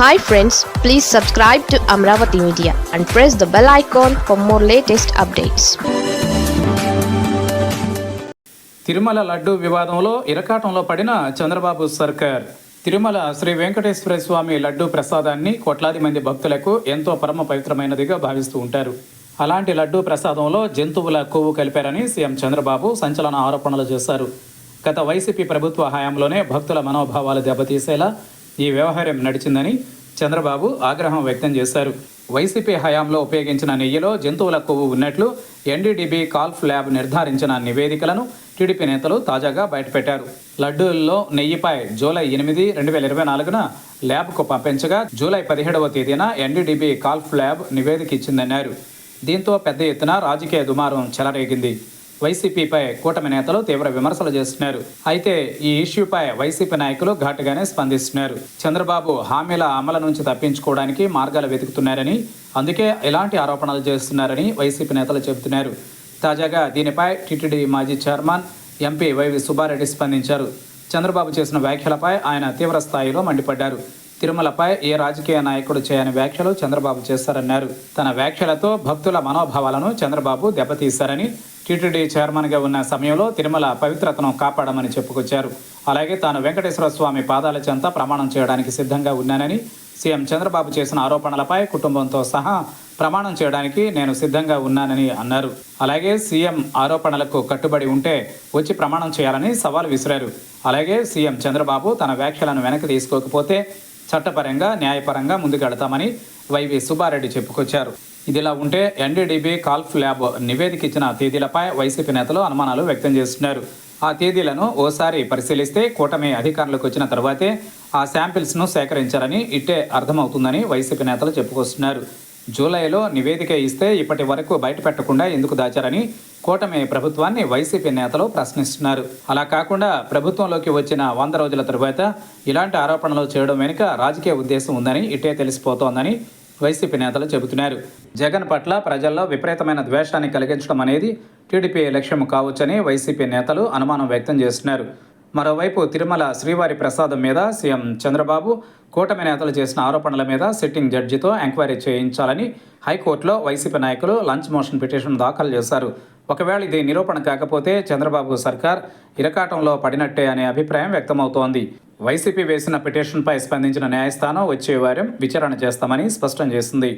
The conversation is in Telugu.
Hi friends please subscribe to Amaravati media and press the bell icon for more latest updates Tirumala laddu వివాదంలో ఇరకాటంలో పడిన చంద్రబాబు సర్కార్. తిరుమల శ్రీ వెంకటేశ్వర స్వామి లడ్డు ప్రసాదాన్ని కోట్లాది మంది భక్తులకు ఎంతో పరమ పవిత్రమైనదిగా భావిస్తూ ఉంటారు. అలాంటి లడ్డు ప్రసాదంలో జంతువుల కొవ్వు కలిపారని సీఎం చంద్రబాబు సంచలన ఆరోపణలు చేశారు. గత వైసీపీ ప్రభుత్వ హయాంలోనే భక్తుల మనోభావాలు దెబ్బతీసేలా ఈ వ్యవహారం నడిచిందని చంద్రబాబు ఆగ్రహం వ్యక్తం చేశారు. వైసీపీ హయాంలో ఉపయోగించిన నెయ్యిలో జంతువుల కొవ్వు ఉన్నట్లు ఎన్డీడీబీ కాల్ఫ్ ల్యాబ్ నిర్ధారించిన నివేదికలను టీడీపీ నేతలు తాజాగా బయటపెట్టారు. లడ్డూల్లో నెయ్యిపై జూలై ఎనిమిది రెండు వేల ఇరవై నాలుగున ల్యాబ్కు పంపించగా జూలై పదిహేడవ తేదీన ఎన్డీడీబీ కాల్ఫ్ ల్యాబ్ నివేదిక ఇచ్చిందన్నారు. దీంతో పెద్ద ఎత్తున రాజకీయ దుమారం చెలరేగింది. వైసీపీపై కూటమి నేతలు తీవ్ర విమర్శలు చేస్తున్నారు. అయితే ఈ ఇష్యూపై వైసీపీ నాయకులు ఘాటుగానే స్పందిస్తున్నారు. చంద్రబాబు హామీల అమలు నుంచి తప్పించుకోవడానికి మార్గాలు వెతుకుతున్నారని అందుకే ఇలాంటి ఆరోపణలు చేస్తున్నారని వైసీపీ నేతలు చెబుతున్నారు. తాజాగా దీనిపై టీటీడీ మాజీ చైర్మన్ ఎంపీ వైవి సుబ్బారెడ్డి స్పందించారు. చంద్రబాబు చేసిన వ్యాఖ్యలపై ఆయన తీవ్ర స్థాయిలో మండిపడ్డారు. తిరుమలపై ఏ రాజకీయ నాయకుడు చేయని వ్యాఖ్యలు చంద్రబాబు చేశారన్నారు తన వ్యాఖ్యలతో భక్తుల మనోభావాలను చంద్రబాబు దెబ్బతీశారని టీటీడీ చైర్మన్గా ఉన్న సమయంలో తిరుమల పవిత్రతను కాపాడమని చెప్పుకొచ్చారు. అలాగే తాను వెంకటేశ్వర స్వామి పాదాల చెంత ప్రమాణం చేయడానికి సిద్ధంగా ఉన్నానని సీఎం చంద్రబాబు చేసిన ఆరోపణలపై కుటుంబంతో సహా ప్రమాణం చేయడానికి నేను సిద్ధంగా ఉన్నానని అన్నారు. అలాగే సీఎం ఆరోపణలకు కట్టుబడి ఉంటే వచ్చి ప్రమాణం చేయాలని సవాల్ విసిరారు. అలాగే సీఎం చంద్రబాబు తన వ్యాఖ్యలను వెనక్కి తీసుకోకపోతే చట్టపరంగా న్యాయపరంగా ముందుకెడతామని వైవి సుబ్బారెడ్డి చెప్పుకొచ్చారు. ఇదిలా ఉంటే ఎన్డీడీబీ కాల్ఫ్ ల్యాబ్ నివేదిక ఇచ్చిన తేదీలపై వైసీపీ నేతలు అనుమానాలు వ్యక్తం చేస్తున్నారు. ఆ తేదీలను ఓసారి పరిశీలిస్తే కూటమి అధికారంలోకి వచ్చిన తర్వాతే ఆ శాంపిల్స్ను సేకరించారని ఇట్టే అర్థమవుతుందని వైసీపీ నేతలు చెప్పుకొస్తున్నారు. జూలైలో నివేదిక ఇస్తే ఇప్పటి వరకు బయటపెట్టకుండా ఎందుకు దాచారని కూటమి ప్రభుత్వాన్ని వైసీపీ నేతలు ప్రశ్నిస్తున్నారు. అలా కాకుండా ప్రభుత్వంలోకి వచ్చిన వంద రోజుల తరువాత ఇలాంటి ఆరోపణలు చేయడం వెనుక రాజకీయ ఉద్దేశం ఉందని ఇట్టే తెలిసిపోతోందని వైసీపీ నేతలు చెబుతున్నారు. జగన్ పట్ల ప్రజల్లో విపరీతమైన ద్వేషాన్ని కలిగించడం అనేది టీడీపీ లక్ష్యం కావచ్చని వైసీపీ నేతలు అనుమానం వ్యక్తం చేస్తున్నారు. మరోవైపు తిరుమల శ్రీవారి ప్రసాదం మీద సీఎం చంద్రబాబు కూటమి నేతలు చేసిన ఆరోపణల మీద సిట్టింగ్ జడ్జితో ఎంక్వైరీ చేయించాలని హైకోర్టులో వైసీపీ నాయకులు లంచ్ మోషన్ పిటిషన్ దాఖలు చేశారు. ఒకవేళ ఇది నిరూపణ కాకపోతే చంద్రబాబు సర్కార్ ఇరకాటంలో పడినట్టే అనే అభిప్రాయం వ్యక్తమవుతోంది. వైసీపీ వేసిన పిటిషన్పై స్పందించిన న్యాయస్థానం వచ్చే వారం విచారణ చేస్తామని స్పష్టం చేసింది.